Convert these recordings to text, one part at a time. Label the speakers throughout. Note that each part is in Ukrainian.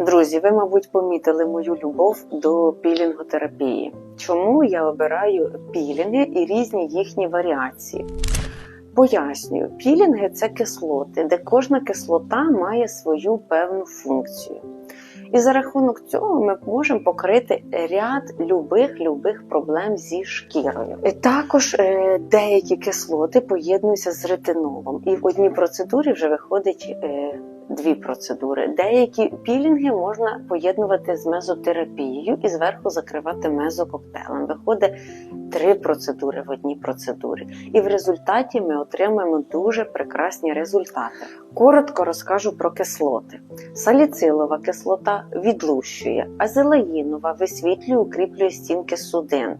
Speaker 1: Друзі, ви, мабуть, помітили мою любов до пілінготерапії. Чому я обираю пілінги і різні їхні варіації? Пояснюю, пілінги це кислоти, де кожна кислота має свою певну функцію. І за рахунок цього ми можемо покрити ряд любих-любих проблем зі шкірою. І Також е, деякі кислоти поєднуються з ретинолом, і в одній процедурі вже виходить е, дві процедури. Деякі пілінги можна поєднувати з мезотерапією і зверху закривати мезококтейлем. Виходить три процедури в одній процедурі. І в результаті ми отримаємо дуже прекрасні результати. Коротко розкажу про кислоти. Саліцилова кислота відлущує, азелаїнова висвітлює, укріплює стінки судин.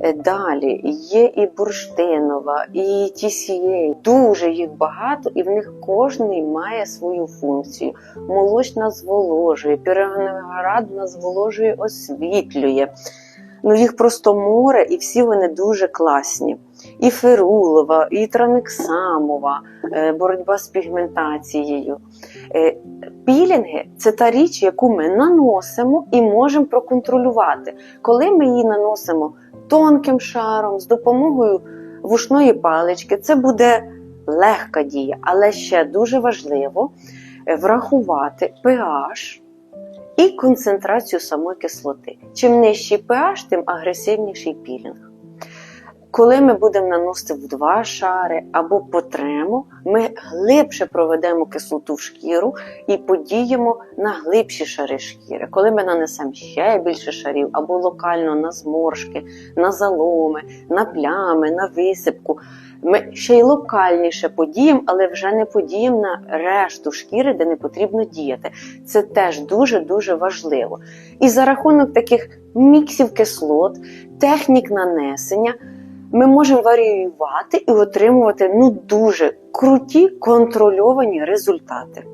Speaker 1: Е, Далі є і бурштинова, і TCA. Дуже їх багато, і в них кожний має свою функцію. Молочна зволожує, піроградна зволожує, освітлює. Ну їх просто море, і всі вони дуже класні. І ферулова, і транексамова, е, боротьба з пігментацією. Е, Пілінги це та річ, яку ми наносимо і можемо проконтролювати. Коли ми її наносимо тонким шаром з допомогою вушної палички, це буде легка дія, але ще дуже важливо е, врахувати pH і концентрацію самої кислоти. Чим нижчий pH, тим агресивніший пілінг. Коли ми будемо наносити в два шари або по трему, ми глибше проведемо кислоту в шкіру і подіємо на глибші шари шкіри. Коли ми нанесемо ще більше шарів, або локально на зморшки, на заломи, на плями, на висипку, ми ще й локальніше подіємо, але вже не подіємо на решту шкіри, де не потрібно діяти. Це теж дуже-дуже важливо. І за рахунок таких міксів кислот, технік нанесення ми можемо варіювати і отримувати ну дуже круті контрольовані результати.